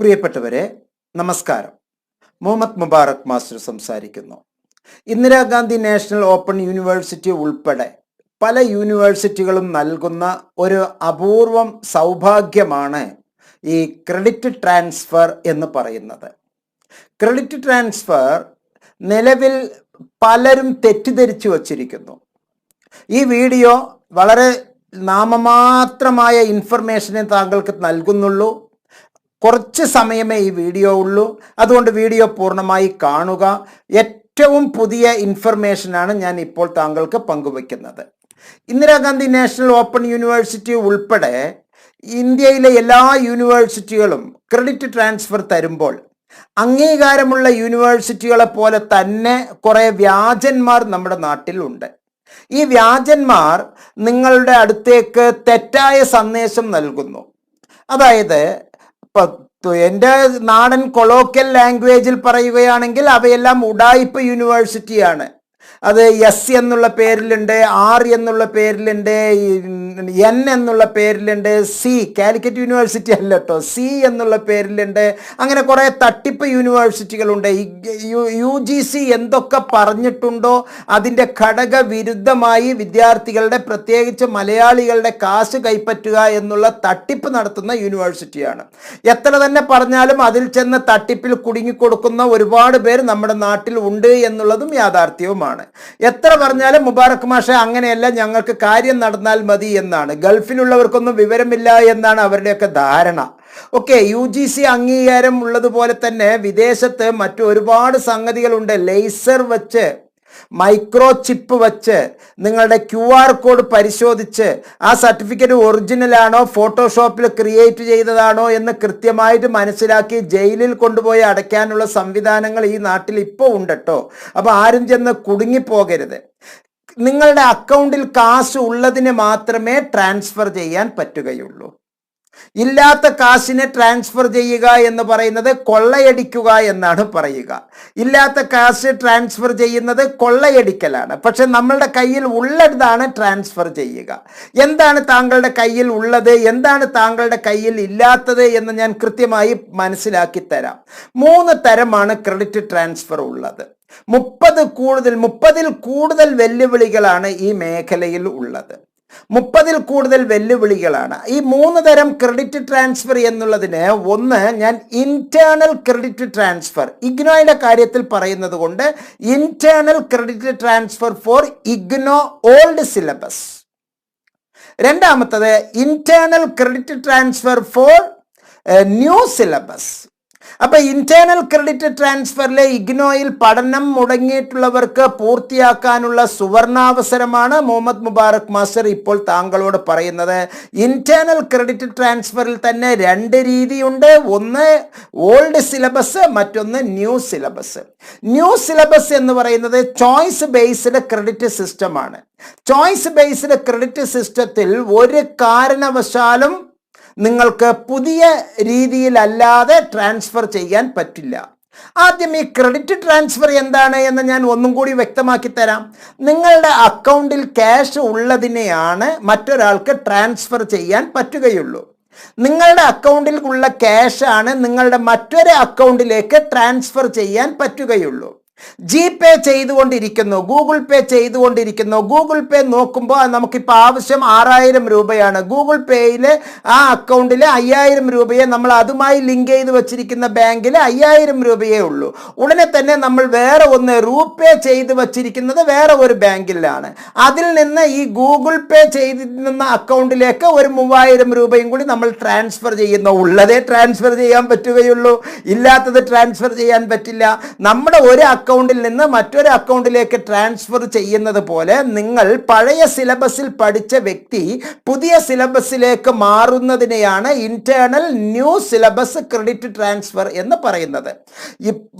പ്രിയപ്പെട്ടവരെ നമസ്കാരം. മുഹമ്മദ് മുബാറക് മാസ്റ്റർ സംസാരിക്കുന്നു. ഇന്ദിരാഗാന്ധി നാഷണൽ ഓപ്പൺ യൂണിവേഴ്സിറ്റി ഉൾപ്പെടെ പല യൂണിവേഴ്സിറ്റികളും നൽകുന്ന ഒരു അപൂർവം സൗഭാഗ്യമാണ് ഈ ക്രെഡിറ്റ് ട്രാൻസ്ഫർ എന്ന് പറയുന്നത്. ക്രെഡിറ്റ് ട്രാൻസ്ഫർ നിലവിൽ പലരും തെറ്റിദ്ധരിച്ചു വച്ചിരിക്കുന്നു. ഈ വീഡിയോ വളരെ നാമമാത്രമായ ഇൻഫർമേഷനെ താങ്കൾക്ക് നൽകുന്നുള്ളൂ. കുറച്ച് സമയമേ ഈ വീഡിയോ ഉള്ളൂ. അതുകൊണ്ട് വീഡിയോ പൂർണമായി കാണുക. ഏറ്റവും പുതിയ ഇൻഫർമേഷനാണ് ഞാൻ ഇപ്പോൾ താങ്കൾക്ക് പങ്കുവയ്ക്കുന്നത്. ഇന്ദിരാഗാന്ധി നാഷണൽ ഓപ്പൺ യൂണിവേഴ്സിറ്റി ഉൾപ്പെടെ ഇന്ത്യയിലെ എല്ലാ യൂണിവേഴ്സിറ്റികളും ക്രെഡിറ്റ് ട്രാൻസ്ഫർ തരുമ്പോൾ അംഗീകാരമുള്ള യൂണിവേഴ്സിറ്റികളെ പോലെ തന്നെ കുറേ വ്യാജന്മാർ നമ്മുടെ നാട്ടിലുണ്ട്. ഈ വ്യാജന്മാർ നിങ്ങളുടെ അടുത്തേക്ക് തെറ്റായ സന്ദേശം നൽകുന്നു. അതായത് എന്റെ നാടൻ കൊളോക്കൽ ലാംഗ്വേജിൽ പറയുകയാണെങ്കിൽ അവയെല്ലാം ഉഡായിപ്പ് യൂണിവേഴ്സിറ്റിയാണ് അത് എസ് എന്നുള്ള പേരിലുണ്ട് ആർ എന്നുള്ള പേരിലുണ്ട് എൻ എന്നുള്ള പേരിലുണ്ട് സി കാലിക്കറ്റ് യൂണിവേഴ്സിറ്റി അല്ല കേട്ടോ സി എന്നുള്ള പേരിലുണ്ട്. അങ്ങനെ കുറേ തട്ടിപ്പ് യൂണിവേഴ്സിറ്റികളുണ്ട്. യു ജി സി എന്തൊക്കെ പറഞ്ഞിട്ടുണ്ടോ അതിന്റെ ഘടക വിരുദ്ധമായി വിദ്യാർത്ഥികളുടെ പ്രത്യേകിച്ച് മലയാളികളുടെ കാശ് കൈപ്പറ്റുക എന്നുള്ള തട്ടിപ്പ് നടത്തുന്ന യൂണിവേഴ്സിറ്റിയാണ്. എത്ര തന്നെ പറഞ്ഞാലും അതിൽ ചെന്ന് തട്ടിപ്പിൽ കുടുങ്ങിക്കൊടുക്കുന്ന ഒരുപാട് പേര് നമ്മുടെ നാട്ടിൽ ഉണ്ട് എന്നുള്ളതും യാഥാർത്ഥ്യവുമാണ്. എത്ര പറഞ്ഞാലും മുബാറക് മാഷെ അങ്ങനെയല്ല ഞങ്ങൾക്ക് കാര്യം നടന്നാൽ മതി എന്നാണ്. ഗൾഫിലുള്ളവർക്കൊന്നും വിവരമില്ല എന്നാണ് അവരുടെയൊക്കെ ധാരണ. ഓക്കെ യു ജി സി അംഗീകാരം ഉള്ളതുപോലെ തന്നെ വിദേശത്ത് മറ്റു ഒരുപാട് സംഗതികളുണ്ട്. ലേസർ വെച്ച് മൈക്രോ ചിപ്പ് വെച്ച് നിങ്ങളുടെ ക്യു ആർ കോഡ് പരിശോധിച്ച് ആ സർട്ടിഫിക്കറ്റ് ഒറിജിനലാണോ ഫോട്ടോഷോപ്പിൽ ക്രിയേറ്റ് ചെയ്തതാണോ എന്ന് കൃത്യമായിട്ട് മനസ്സിലാക്കി ജയിലിൽ കൊണ്ടുപോയി അടയ്ക്കാനുള്ള സംവിധാനങ്ങൾ ഈ നാട്ടിൽ ഇപ്പോൾ ഉണ്ട് കേട്ടോ. അപ്പോൾ ആരും ചെന്ന് കുടുങ്ങിപ്പോകരുത്. നിങ്ങളുടെ അക്കൗണ്ടിൽ കാശ് ഉള്ളതിന് മാത്രമേ ട്രാൻസ്ഫർ ചെയ്യാൻ പറ്റുകയുള്ളൂ. ഇല്ലാത്ത കാശിനെ ട്രാൻസ്ഫർ ചെയ്യുക എന്ന് പറയുന്നത് കൊള്ളയടിക്കുക എന്നാണ് പറയുക. ഇല്ലാത്ത കാശ് ട്രാൻസ്ഫർ ചെയ്യുന്നത് കൊള്ളയടിക്കലാണ്. പക്ഷെ നമ്മളുടെ കയ്യിൽ ഉള്ളതാണ് ട്രാൻസ്ഫർ ചെയ്യുക. എന്താണ് താങ്കളുടെ കയ്യിൽ ഉള്ളത്? എന്താണ് താങ്കളുടെ കയ്യിൽ ഇല്ലാത്തത് എന്ന് ഞാൻ കൃത്യമായി മനസ്സിലാക്കി തരാം. മൂന്ന് തരമാണ് ക്രെഡിറ്റ് ട്രാൻസ്ഫർ ഉള്ളത്. മുപ്പത് കൂടുതൽ മുപ്പതിൽ കൂടുതൽ വെല്ലുവിളികളാണ് ഈ മേഖലയിൽ ഉള്ളത്. മുപ്പതിൽ കൂടുതൽ വെല്ലുവിളികളാണ്. ഈ മൂന്ന് തരം ക്രെഡിറ്റ് ട്രാൻസ്ഫർ എന്നുള്ളതിന് ഒന്ന് ഞാൻ ഇന്റേണൽ ക്രെഡിറ്റ് ട്രാൻസ്ഫർ ഇഗ്നോയുടെ കാര്യത്തിൽ പറയുന്നത് കൊണ്ട് internal credit transfer for IGNOU old syllabus രണ്ടാമത്തത് internal credit transfer for new syllabus അപ്പൊ ഇന്റേണൽ ക്രെഡിറ്റ് ട്രാൻസ്ഫറിലെ ഇഗ്നോയിൽ പഠനം മുടങ്ങിയിട്ടുള്ളവർക്ക് പൂർത്തിയാക്കാനുള്ള സുവർണാവസരമാണ് മുഹമ്മദ് മുബാറക് മാസ്റ്റർ ഇപ്പോൾ താങ്കളോട് പറയുന്നത്. ഇന്റേണൽ ക്രെഡിറ്റ് ട്രാൻസ്ഫറിൽ തന്നെ രണ്ട് രീതിയുണ്ട്. ഒന്ന് ഓൾഡ് സിലബസ് മറ്റൊന്ന് ന്യൂ സിലബസ് ന്യൂ സിലബസ് എന്ന് പറയുന്നത് ചോയ്സ് ബേസ്ഡ് ക്രെഡിറ്റ് സിസ്റ്റമാണ് ചോയ്സ് ബേസ്ഡ് ക്രെഡിറ്റ് സിസ്റ്റത്തിൽ ഒരു കാരണവശാലും നിങ്ങൾക്ക് പുതിയ രീതിയിലല്ലാതെ ട്രാൻസ്ഫർ ചെയ്യാൻ പറ്റില്ല. ആദ്യം ഈ ക്രെഡിറ്റ് ട്രാൻസ്ഫർ എന്താണ് എന്ന് ഞാൻ ഒന്നും കൂടി വ്യക്തമാക്കി തരാം. നിങ്ങളുടെ അക്കൗണ്ടിൽ ക്യാഷ് ഉള്ളതിനെയാണ് മറ്റൊരാൾക്ക് ട്രാൻസ്ഫർ ചെയ്യാൻ പറ്റുകയുള്ളൂ. നിങ്ങളുടെ അക്കൗണ്ടിൽ ഉള്ള ക്യാഷാണ് നിങ്ങളുടെ മറ്റൊരു അക്കൗണ്ടിലേക്ക് ട്രാൻസ്ഫർ ചെയ്യാൻ പറ്റുകയുള്ളൂ. ജി പേ ചെയ്തുകൊണ്ടിരിക്കുന്നു ഗൂഗിൾ പേ ചെയ്തുകൊണ്ടിരിക്കുന്നു. ഗൂഗിൾ പേ നോക്കുമ്പോൾ നമുക്കിപ്പോൾ ആവശ്യം ആറായിരം രൂപയാണ്. ഗൂഗിൾ പേയിൽ ആ അക്കൗണ്ടിൽ അയ്യായിരം രൂപയെ നമ്മൾ അതുമായി ലിങ്ക് ചെയ്ത് വെച്ചിരിക്കുന്ന ബാങ്കിൽ അയ്യായിരം രൂപയേ ഉള്ളൂ. ഉടനെ തന്നെ നമ്മൾ വേറെ ഒന്ന് റൂപേ ചെയ്ത് വച്ചിരിക്കുന്നത് വേറെ ഒരു ബാങ്കിലാണ്. അതിൽ നിന്ന് ഈ ഗൂഗിൾ പേ ചെയ്തിരുന്ന അക്കൗണ്ടിലേക്ക് ഒരു മൂവായിരം രൂപയും കൂടി നമ്മൾ ട്രാൻസ്ഫർ ചെയ്യുന്നു. ഉള്ളതേ ട്രാൻസ്ഫർ ചെയ്യാൻ പറ്റുകയുള്ളൂ. ഇല്ലാത്തത് ട്രാൻസ്ഫർ ചെയ്യാൻ പറ്റില്ല. നമ്മുടെ ഒരു അക്കൗണ്ടിൽ നിന്ന് മറ്റൊരു അക്കൗണ്ടിലേക്ക് ട്രാൻസ്ഫർ ചെയ്യുന്നത് പോലെ നിങ്ങൾ പഴയ സിലബസിൽ പഠിച്ച വ്യക്തി പുതിയ സിലബസിലേക്ക് മാറുന്നതിനെയാണ് internal new syllabus credit transfer എന്ന് പറയുന്നത്.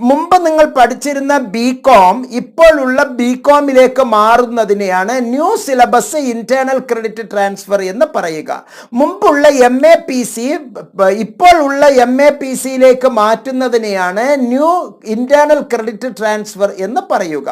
മുമ്പ് നിങ്ങൾ പഠിച്ചിരുന്ന ബി കോം ഇപ്പോഴുള്ള ബി കോമിലേക്ക് മാറുന്നതിനെയാണ് new syllabus internal credit transfer എന്ന് പറയുക. മുമ്പുള്ള എം എ പി സി ഇപ്പോഴുള്ള എം എ പി സിയിലേക്ക് മാറ്റുന്നതിനെയാണ് new internal credit transfer transfer എന്ന് പറയുക.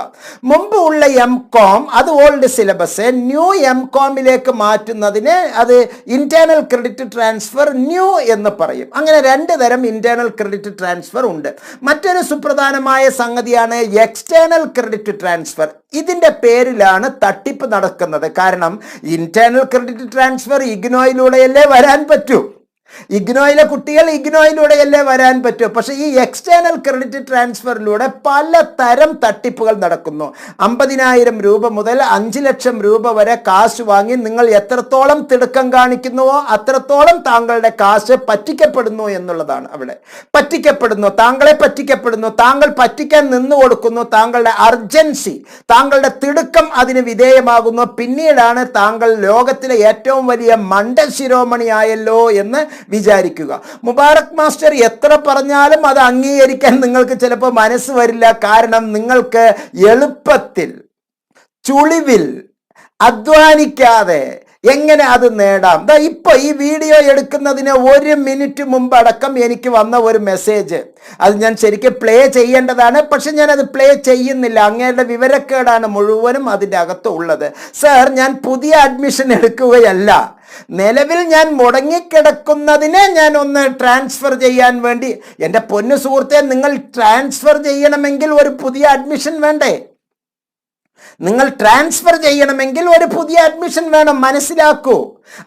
മുമ്പ് ഉള്ള എം കോം അത് ഓൾഡ് സിലബസ് ന്യൂ എം കോമിലേക്ക് മാറ്റുന്നതിന് അത് ഇന്റേണൽ ക്രെഡിറ്റ് ട്രാൻസ്ഫർ ന്യൂ എന്ന് പറയും. അങ്ങനെ രണ്ട് തരം ഇന്റേണൽ ക്രെഡിറ്റ് ട്രാൻസ്ഫർ ഉണ്ട്. മറ്റൊരു സുപ്രധാനമായ സംഗതിയാണ് എക്സ്റ്റേണൽ ക്രെഡിറ്റ് ട്രാൻസ്ഫർ ഇതിന്റെ പേരിലാണ് തട്ടിപ്പ് നടക്കുന്നത്. കാരണം ഇന്റേണൽ ക്രെഡിറ്റ് ട്രാൻസ്ഫർ ഇഗ്നോയിലൂടെയല്ലേ വരാൻ പറ്റൂ. ഇഗ്നോയിലെ കുട്ടികൾ ഇഗ്നോയിലൂടെയല്ലേ വരാൻ പറ്റൂ. പക്ഷെ ഈ എക്സ്റ്റേണൽ ക്രെഡിറ്റ് ട്രാൻസ്ഫറിലൂടെ പല തരം തട്ടിപ്പുകൾ നടക്കുന്നു. അമ്പതിനായിരം രൂപ മുതൽ അഞ്ച് ലക്ഷം രൂപ വരെ കാശ് വാങ്ങി നിങ്ങൾ എത്രത്തോളം തിടുക്കം കാണിക്കുന്നുവോ അത്രത്തോളം താങ്കളുടെ കാശ് പറ്റിക്കപ്പെടുന്നു എന്നുള്ളതാണ് അവിടെ. പറ്റിക്കപ്പെടുന്നു താങ്കളെ പറ്റിക്കപ്പെടുന്നു താങ്കൾ പറ്റിക്കാൻ നിന്നു കൊടുക്കുന്നു താങ്കളുടെ അർജൻസി താങ്കളുടെ തിടുക്കം അതിന് വിധേയമാകുന്നു. പിന്നീടാണ് താങ്കൾ ലോകത്തിലെ ഏറ്റവും വലിയ മണ്ട ശിരോമണിയായല്ലോ എന്ന് വിചാരിക്കുക. മുബാറക് മാസ്റ്റർ എത്ര പറഞ്ഞാലും അത് അംഗീകരിക്കാൻ നിങ്ങൾക്ക് ചിലപ്പോൾ മനസ്സ് വരില്ല. കാരണം നിങ്ങൾക്ക് എളുപ്പത്തിൽ ചുളിവിൽ അധ്വാനിക്കാതെ എങ്ങനെ അത് നേടാം? ദാ ഇപ്പൊ ഈ വീഡിയോ എടുക്കുന്നതിന് ഒരു മിനിറ്റ് മുമ്പ് അടക്കം എനിക്ക് വന്ന ഒരു മെസ്സേജ്. അത് ഞാൻ ശരിക്കും പ്ലേ ചെയ്യേണ്ടതാണ്. പക്ഷെ ഞാൻ അത് പ്ലേ ചെയ്യുന്നില്ല. അങ്ങയുടെ വിവരക്കേടാണ് മുഴുവനും അതിന്റെ അകത്ത് ഉള്ളത്. സർ ഞാൻ പുതിയ അഡ്മിഷൻ എടുക്കുകയല്ല. നിലവിൽ ഞാൻ മുടങ്ങിക്കിടക്കുന്നതിനെ ഞാൻ ഒന്ന് ട്രാൻസ്ഫർ ചെയ്യാൻ വേണ്ടി എന്റെ പൊന്നു സുഹൃത്തെ നിങ്ങൾ ട്രാൻസ്ഫർ ചെയ്യണമെങ്കിൽ ഒരു പുതിയ അഡ്മിഷൻ വേണ്ടേ? നിങ്ങൾ ട്രാൻസ്ഫർ ചെയ്യണമെങ്കിൽ ഒരു പുതിയ അഡ്മിഷൻ വേണം മനസ്സിലാക്കൂ.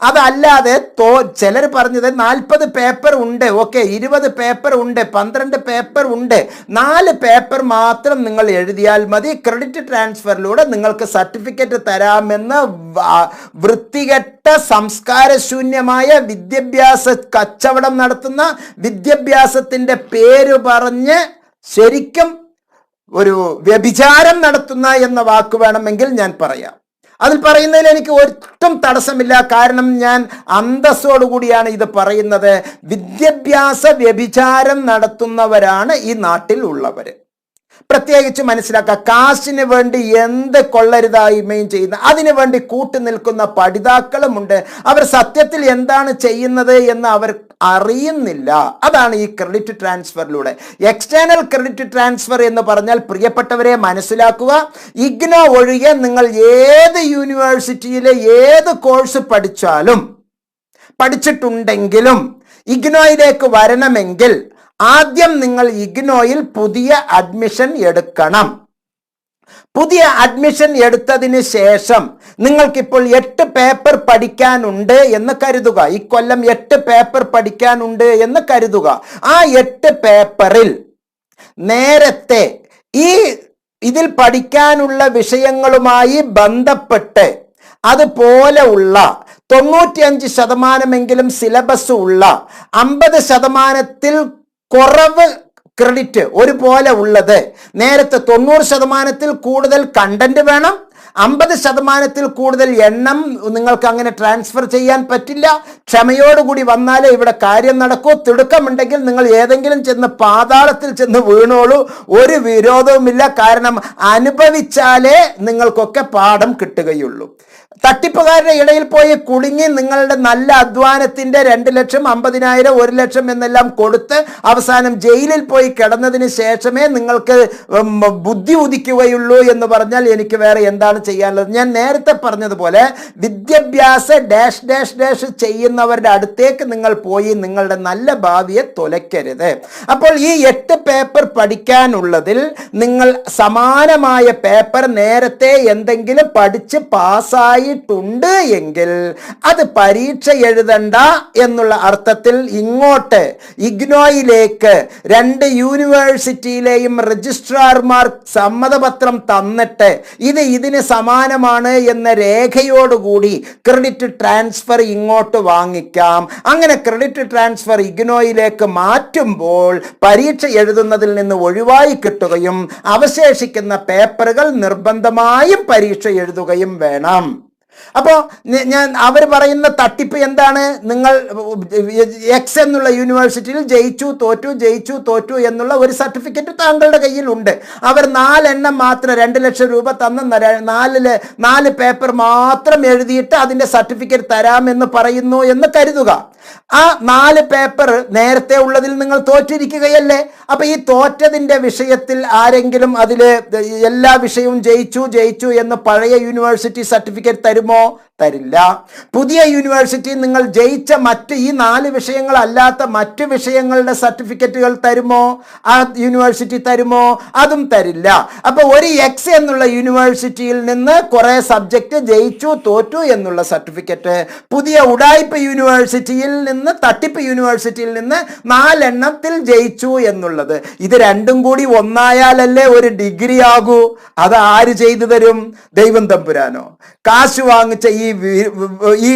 അതല്ലാതെ തോ ചിലർ പറഞ്ഞത് നാൽപ്പത് പേപ്പർ ഉണ്ട് ഓക്കെ ഇരുപത് പേപ്പർ ഉണ്ട് പന്ത്രണ്ട് പേപ്പർ ഉണ്ട്. നാല് പേപ്പർ മാത്രം നിങ്ങൾ എഴുതിയാൽ മതി. ക്രെഡിറ്റ് ട്രാൻസ്ഫറിലൂടെ നിങ്ങൾക്ക് സർട്ടിഫിക്കറ്റ് തരാമെന്ന് വൃത്തികെട്ട സംസ്കാരശൂന്യമായ വിദ്യാഭ്യാസ കച്ചവടം നടത്തുന്ന വിദ്യാഭ്യാസത്തിന്റെ പേര് പറഞ്ഞ് ശരിക്കും ഒരു വ്യഭിചാരം നടത്തുന്ന എന്ന വാക്ക് വേണമെങ്കിൽ ഞാൻ പറയാം. അതിൽ പറയുന്നതിൽ എനിക്ക് ഒട്ടും തടസ്സമില്ല. കാരണം ഞാൻ അന്തസ്സോടുകൂടിയാണ് ഇത് പറയുന്നത്. വിദ്യാഭ്യാസ വ്യഭിചാരം നടത്തുന്നവരാണ് ഈ നാട്ടിൽ ഉള്ളവർ പ്രത്യേകിച്ച് മനസ്സിലാക്കുക. കാശിന് വേണ്ടി എന്ത് കൊള്ളരുതായ്മയും ചെയ്യുന്ന അതിനു വേണ്ടി കൂട്ടു നിൽക്കുന്ന പഠിതാക്കളുമുണ്ട്. അവർ സത്യത്തിൽ എന്താണ് ചെയ്യുന്നത് എന്ന് അവർ അറിയുന്നില്ല. അതാണ് ഈ ക്രെഡിറ്റ് ട്രാൻസ്ഫറിലൂടെ. എക്സ്റ്റേണൽ ക്രെഡിറ്റ് ട്രാൻസ്ഫർ എന്ന് പറഞ്ഞാൽ പ്രിയപ്പെട്ടവരെ മനസ്സിലാക്കുക. ഇഗ്നോ ഒഴികെ നിങ്ങൾ ഏത് യൂണിവേഴ്സിറ്റിയിലെ ഏത് കോഴ്സ് പഠിച്ചാലും പഠിച്ചിട്ടുണ്ടെങ്കിലും ഇഗ്നോയിലേക്ക് വരണമെങ്കിൽ ആദ്യം നിങ്ങൾ ഇഗ്നോയിൽ പുതിയ അഡ്മിഷൻ എടുക്കണം. പുതിയ അഡ്മിഷൻ എടുത്തതിന് ശേഷം നിങ്ങൾക്കിപ്പോൾ എട്ട് പേപ്പർ പഠിക്കാനുണ്ട് എന്ന് കരുതുക. ഈ കൊല്ലം എട്ട് പേപ്പർ പഠിക്കാനുണ്ട് എന്ന് കരുതുക. ആ എട്ട് പേപ്പറിൽ നേരത്തെ ഈ ഇതിൽ പഠിക്കാനുള്ള വിഷയങ്ങളുമായി ബന്ധപ്പെട്ട് അതുപോലെ ഉള്ള തൊണ്ണൂറ്റിയഞ്ച് ശതമാനമെങ്കിലും സിലബസ് ഉള്ള അമ്പത് ശതമാനത്തിൽ കുറവ് ക്രെഡിറ്റ് ഒരുപോലെ ഉള്ളത്. നേരത്തെ തൊണ്ണൂറ് ശതമാനത്തിൽ കൂടുതൽ കണ്ടന്റ് വേണം. അമ്പത് ശതമാനത്തിൽ കൂടുതൽ എണ്ണം നിങ്ങൾക്ക് അങ്ങനെ ട്രാൻസ്ഫർ ചെയ്യാൻ പറ്റില്ല. ക്ഷമയോടുകൂടി വന്നാലേ ഇവിടെ കാര്യം നടക്കൂ. തിടുക്കമുണ്ടെങ്കിൽ നിങ്ങൾ ഏതെങ്കിലും ചെന്ന് പാതാളത്തിൽ ചെന്ന് വീണോളൂ. ഒരു വിരോധവുമില്ല. കാരണം അനുഭവിച്ചാലേ നിങ്ങൾക്കൊക്കെ പാഠം കിട്ടുകയുള്ളൂ. തട്ടിപ്പുകാരുടെ ഇടയിൽ പോയി കുടുങ്ങി നിങ്ങളുടെ നല്ല അധ്വാനത്തിന്റെ രണ്ട് ലക്ഷം അമ്പതിനായിരം ഒരു ലക്ഷം എന്നെല്ലാം കൊടുത്ത് അവസാനം ജയിലിൽ പോയി കിടന്നതിന് ശേഷമേ നിങ്ങൾക്ക് ബുദ്ധി ഉദിക്കുകയുള്ളൂ എന്ന് പറഞ്ഞാൽ എനിക്ക് വേറെ എന്താണ് ചെയ്യാനുള്ളത്? ഞാൻ നേരത്തെ പറഞ്ഞതുപോലെ വിദ്യാഭ്യാസ ഡാഷ് ഡാഷ് ഡാഷ് ചെയ്യുന്നവരുടെ അടുത്തേക്ക് നിങ്ങൾ പോയി നിങ്ങളുടെ നല്ല ഭാവിയെ തുലയ്ക്കരുത്. അപ്പോൾ ഈ എട്ട് പേപ്പർ പഠിക്കാനുള്ളതിൽ നിങ്ങൾ സമാനമായ പേപ്പർ നേരത്തെ എന്തെങ്കിലും പഠിച്ച് പാസ്സായിട്ടുണ്ട് എങ്കിൽ അത് പരീക്ഷ എഴുതണ്ട എന്നുള്ള അർത്ഥത്തിൽ ഇങ്ങോട്ട് ഇഗ്നോയിലേക്ക് രണ്ട് യൂണിവേഴ്സിറ്റിയിലെയും രജിസ്ട്രാർമാർ സമ്മതപത്രം തന്നിട്ട് ഇത് ഇതിന് സമാനമാണ് എന്ന രേഖയോടുകൂടി ക്രെഡിറ്റ് ട്രാൻസ്ഫർ ഇങ്ങോട്ട് വാങ്ങിക്കാം. അങ്ങനെ ക്രെഡിറ്റ് ട്രാൻസ്ഫർ ഇഗ്നോയിലേക്ക് മാറ്റുമ്പോൾ പരീക്ഷ എഴുതുന്നതിൽ നിന്ന് ഒഴിവായി കിട്ടുകയും അവശേഷിക്കുന്ന പേപ്പറുകൾ നിർബന്ധമായും പരീക്ഷ എഴുതുകയും വേണം. അപ്പോൾ ഞാൻ അവർ പറയുന്ന തട്ടിപ്പ് എന്താണ്? നിങ്ങൾ എക്സ് എന്നുള്ള യൂണിവേഴ്സിറ്റിയിൽ ജയിച്ചു തോറ്റു ജയിച്ചു തോറ്റു എന്നുള്ള ഒരു സർട്ടിഫിക്കറ്റ് താങ്കളുടെ കയ്യിലുണ്ട് അവർ നാലെണ്ണം മാത്രം രണ്ട് ലക്ഷം രൂപ തന്ന നാലിൽ നാല് പേപ്പർ മാത്രം എഴുതിയിട്ട് അതിന്റെ സർട്ടിഫിക്കറ്റ് തരാമെന്ന് പറയുന്നു എന്ന് കരുതുക. ആ നാല് പേപ്പർ നേരത്തെ ഉള്ളതിൽ നിങ്ങൾ തോറ്റിരിക്കുകയല്ലേ? അപ്പൊ ഈ തോറ്റതിന്റെ വിഷയത്തിൽ ആരെങ്കിലും അതിൽ എല്ലാ വിഷയവും ജയിച്ചു ജയിച്ചു എന്ന് പഴയ യൂണിവേഴ്സിറ്റി സർട്ടിഫിക്കറ്റ് തരുമോ തരില്ല. പുതിയ യൂണിവേഴ്സിറ്റി നിങ്ങൾ ജയിച്ച മറ്റ് ഈ നാല് വിഷയങ്ങളല്ലാത്ത മറ്റ് വിഷയങ്ങളുടെ സർട്ടിഫിക്കറ്റുകൾ തരുമോ? ആ യൂണിവേഴ്സിറ്റി തരുമോ? അതും തരില്ല. അപ്പൊ ഒരു എക്സ് എന്നുള്ള യൂണിവേഴ്സിറ്റിയിൽ നിന്ന് കുറെ സബ്ജക്റ്റ് ജയിച്ചു തോറ്റു എന്നുള്ള സർട്ടിഫിക്കറ്റ് പുതിയ ഉടായ്പ യൂണിവേഴ്സിറ്റിയിൽ നിന്ന് തട്ടിപ്പ് യൂണിവേഴ്സിറ്റിയിൽ നിന്ന് നാലെണ്ണത്തിൽ ജയിച്ചു എന്നുള്ളത്. ഇത് രണ്ടും കൂടി ഒന്നായാലല്ലേ ഒരു ഡിഗ്രി ആകൂ? അത് ആര് ചെയ്തു തരും? ദൈവം തമ്പുരാനോ. കാശ് വാങ്ങിച്ച ഈ ഈ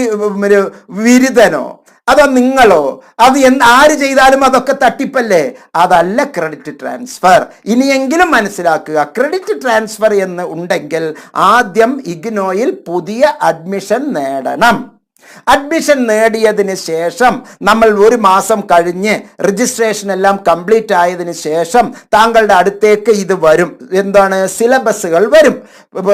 ഒരു വിരുദനോ അതോ നിങ്ങളോ? അത് എന്ത് ആര് ചെയ്താലും അതൊക്കെ തട്ടിപ്പല്ലേ? അതല്ല ക്രെഡിറ്റ് ട്രാൻസ്ഫർ ഇനിയെങ്കിലും മനസ്സിലാക്കുക ക്രെഡിറ്റ് ട്രാൻസ്ഫർ എന്ന് ഉണ്ടെങ്കിൽ ആദ്യം ഇഗ്നോയിൽ പുതിയ അഡ്മിഷൻ നേടണം. അഡ്മിഷൻ നേടിയതിന് ശേഷം നമ്മൾ ഒരു മാസം കഴിഞ്ഞ് രജിസ്ട്രേഷൻ എല്ലാം കംപ്ലീറ്റ് ആയതിന് ശേഷം താങ്കളുടെ അടുത്തേക്ക് ഇത് വരും. എന്താണ്? സിലബസുകൾ വരും.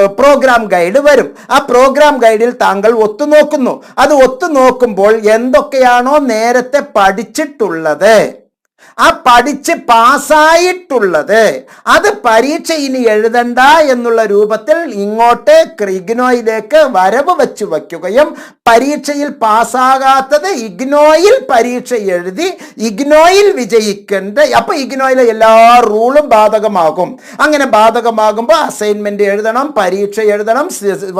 പ്രോഗ്രാം ഗൈഡ് വരും. ആ പ്രോഗ്രാം ഗൈഡിൽ താങ്കൾ ഒത്തുനോക്കുന്നു. അത് ഒത്തുനോക്കുമ്പോൾ എന്തൊക്കെയാണോ നേരത്തെ പഠിച്ചിട്ടുള്ളത്. ആ പഠിച്ച് പാസ്സായിട്ടുള്ളത്. അത് പരീക്ഷ ഇനി എഴുതണ്ട എന്നുള്ള രൂപത്തിൽ ഇങ്ങോട്ട് ഇഗ്നോയിലേക്ക് വരവ് വെച്ച് വയ്ക്കുകയും പരീക്ഷയിൽ പാസ്സാകാത്തത് ഇഗ്നോയിൽ പരീക്ഷ എഴുതി ഇഗ്നോയിൽ വിജയിക്കേണ്ട. അപ്പൊ ഇഗ്നോയിലെ എല്ലാ റൂളും ബാധകമാകും. അങ്ങനെ ബാധകമാകുമ്പോൾ അസൈൻമെന്റ് എഴുതണം പരീക്ഷ എഴുതണം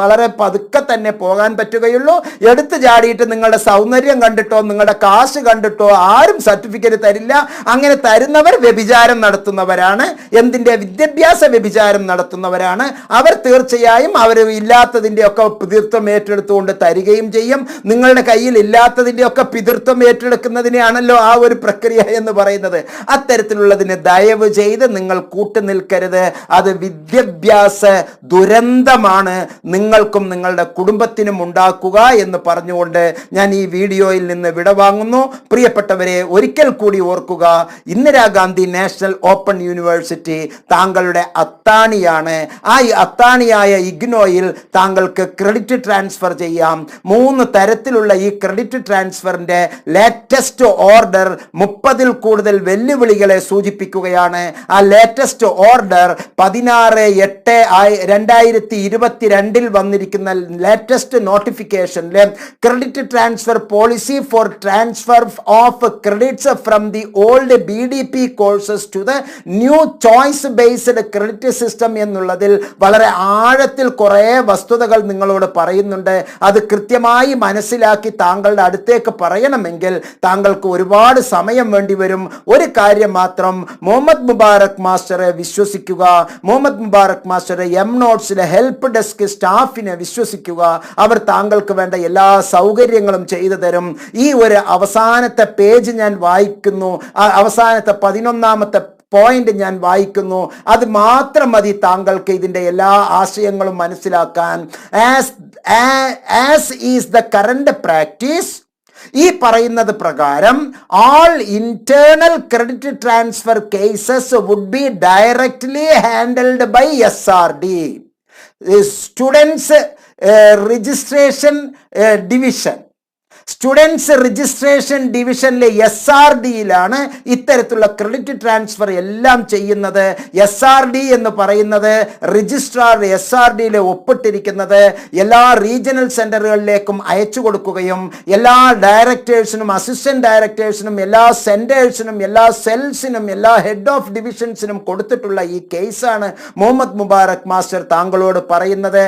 വളരെ പതുക്കെ തന്നെ പോകാൻ പറ്റുകയുള്ളൂ. എടുത്തു ചാടിയിട്ട് നിങ്ങളുടെ സൗന്ദര്യം കണ്ടിട്ടോ നിങ്ങളുടെ കാശ് കണ്ടിട്ടോ ആരും സർട്ടിഫിക്കറ്റ് തരില്ല. അങ്ങനെ തരുന്നവർ വ്യഭിചാരം നടത്തുന്നവരാണ്. എന്തിന്റെ വിദ്യാഭ്യാസ വ്യഭിചാരം നടത്തുന്നവരാണ്. അവർ തീർച്ചയായും അവർ ഇല്ലാത്തതിന്റെ ഒക്കെ പിതൃത്വം ഏറ്റെടുത്തുകൊണ്ട് തരികയും ചെയ്യും. നിങ്ങളുടെ കയ്യിൽ ഇല്ലാത്തതിന്റെ ഒക്കെ പിതൃത്വം ഏറ്റെടുക്കുന്നതിനെയാണല്ലോ ആ ഒരു പ്രക്രിയ എന്ന് പറയുന്നത്. അത്തരത്തിലുള്ളതിന് ദയവ് ചെയ്ത് നിങ്ങൾ കൂട്ടുനിൽക്കരുത് അത് വിദ്യാഭ്യാസ ദുരന്തമാണ്. നിങ്ങൾക്കും നിങ്ങളുടെ കുടുംബത്തിനും ഉണ്ടാക്കുക എന്ന് പറഞ്ഞുകൊണ്ട് ഞാൻ ഈ വീഡിയോയിൽ നിന്ന് വിടവാങ്ങുന്നു. പ്രിയപ്പെട്ടവരെ ഒരിക്കൽ കൂടി ഓർക്കുക ഇന്ദിരാഗാന്ധി നാഷണൽ ഓപ്പൺ യൂണിവേഴ്സിറ്റി താങ്കളുടെ അത്താണിയാണ്. ആ അത്താണിയായ ഇഗ്നോയിൽ താങ്കൾക്ക് ക്രെഡിറ്റ് ട്രാൻസ്ഫർ ചെയ്യാം. മൂന്ന് തരത്തിലുള്ള ഈ ക്രെഡിറ്റ് ട്രാൻസ്ഫറിന്റെ ലേറ്റസ്റ്റ് ഓർഡർ മുപ്പതിൽ കൂടുതൽ വെല്ലുവിളികളെ സൂചിപ്പിക്കുകയാണ്. ആ ലേറ്റസ്റ്റ് ഓർഡർ പതിനാറ് എട്ട് രണ്ടായിരത്തി ഇരുപത്തിരണ്ടിൽ വന്നിരിക്കുന്ന latest നോട്ടിഫിക്കേഷനിൽ credit transfer policy for transfer of credits from the old B D P courses to the new choice based credit system എന്നുള്ളതിൽ വളരെ ആഴത്തിൽ കുറേ വസ്തുതകൾ നിങ്ങളോട് പറയുന്നുണ്ട്. അത് കൃത്യമായി മനസ്സിലാക്കി താങ്കളുടെ അടുത്തേക്ക് പറയണമെങ്കിൽ താങ്കൾക്ക് ഒരുപാട് സമയം വേണ്ടി വരും. ഒരു കാര്യം മാത്രം മുഹമ്മദ് മുബാറക് മാസ്റ്ററെ വിശ്വസിക്കുക. മുഹമ്മദ് മുബാറക് മാസ്റ്ററെ എം നോട്ട്സിലെ ഹെൽപ്പ് ഡെസ്ക് സ്റ്റാഫിനെ വിശ്വസിക്കുക. അവർ താങ്കൾക്ക് വേണ്ട എല്ലാ സൗകര്യങ്ങളും ചെയ്തു തരും. ഈ ഒരു അവസാനത്തെ പേജ് ഞാൻ വായിക്കുന്നു. അവസാനത്തെ പതിനൊന്നാമത്തെ പോയിന്റ് ഞാൻ വായിക്കുന്നു. അത് മാത്രം മതി താങ്കൾക്ക് ഇതിന്റെ എല്ലാ ആശയങ്ങളും മനസ്സിലാക്കാൻ. As as is the current practice ഈ പറയുന്നത് പ്രകാരം all internal credit transfer cases would be directly handled by S R D students registration division students registration ഡിവിഷനിലെ എസ് ആർ ഡിയിലാണ് ഇത്തരത്തിലുള്ള ക്രെഡിറ്റ് ട്രാൻസ്ഫർ എല്ലാം ചെയ്യുന്നത്. എസ് ആർ ഡി എന്ന് പറയുന്നത് രജിസ്ട്രാർ എസ് ആർ ഡിയിൽ ഒപ്പിട്ടിരിക്കുന്നത് എല്ലാ റീജിയണൽ സെന്ററുകളിലേക്കും അയച്ചു കൊടുക്കുകയും എല്ലാ ഡയറക്ടേഴ്സിനും അസിസ്റ്റന്റ് ഡയറക്ടേഴ്സിനും എല്ലാ സെന്റേഴ്സിനും എല്ലാ സെൽസിനും എല്ലാ ഹെഡ് ഓഫ് ഡിവിഷൻസിനും കൊടുത്തിട്ടുള്ള ഈ കേസാണ് മുഹമ്മദ് മുബാറക് മാസ്റ്റർ താങ്കളോട് പറയുന്നത്.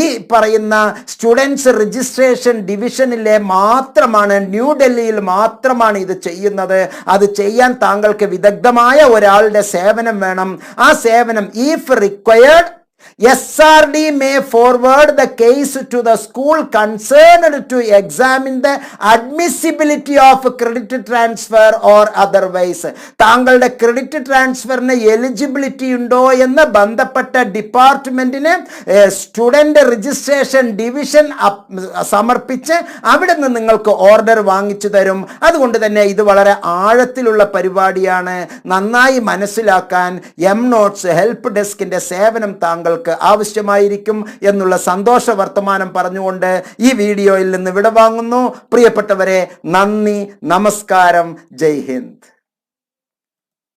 ഈ പറയുന്ന സ്റ്റുഡൻസ് രജിസ്ട്രേഷൻ ഡിവിഷനിലെ മാത്രമാണ് ന്യൂഡൽഹിയിൽ മാത്രമാണ് ഇത് ചെയ്യുന്നത്. അത് ചെയ്യാൻ താങ്കൾക്ക് വിദഗ്ധമായ ഒരാളുടെ സേവനം വേണം. ആ സേവനം if required SRD may forward the case to the school concerned to examine the admissibility of credit transfer or otherwise താങ്കളുടെ ക്രെഡിറ്റ് ട്രാൻസ്ഫറിന് എലിജിബിലിറ്റി ഉണ്ടോ എന്ന് ബന്ധപ്പെട്ട ഡിപ്പാർട്ട്മെന്റിന് സ്റ്റുഡന്റ് രജിസ്ട്രേഷൻ ഡിവിഷൻ സമർപ്പിച്ച് അവിടെ നിന്ന് നിങ്ങൾക്ക് ഓർഡർ വാങ്ങിച്ചു തരും. അതുകൊണ്ട് തന്നെ ഇത് വളരെ ആഴത്തിലുള്ള പരിപാടിയാണ്. നന്നായി മനസ്സിലാക്കാൻ എം നോട്ട്സ് ഹെൽപ്പ് ഡെസ്കിന്റെ സേവനം താങ്കൾക്ക് ആവശ്യമായിരിക്കും എന്നുള്ള സന്തോഷ വർത്തമാനം പറഞ്ഞുകൊണ്ട് ഈ വീഡിയോയിൽ നിന്ന് വിടവാങ്ങുന്നു. പ്രിയപ്പെട്ടവരെ നന്ദി നമസ്കാരം. ജയ് ഹിന്ദ്.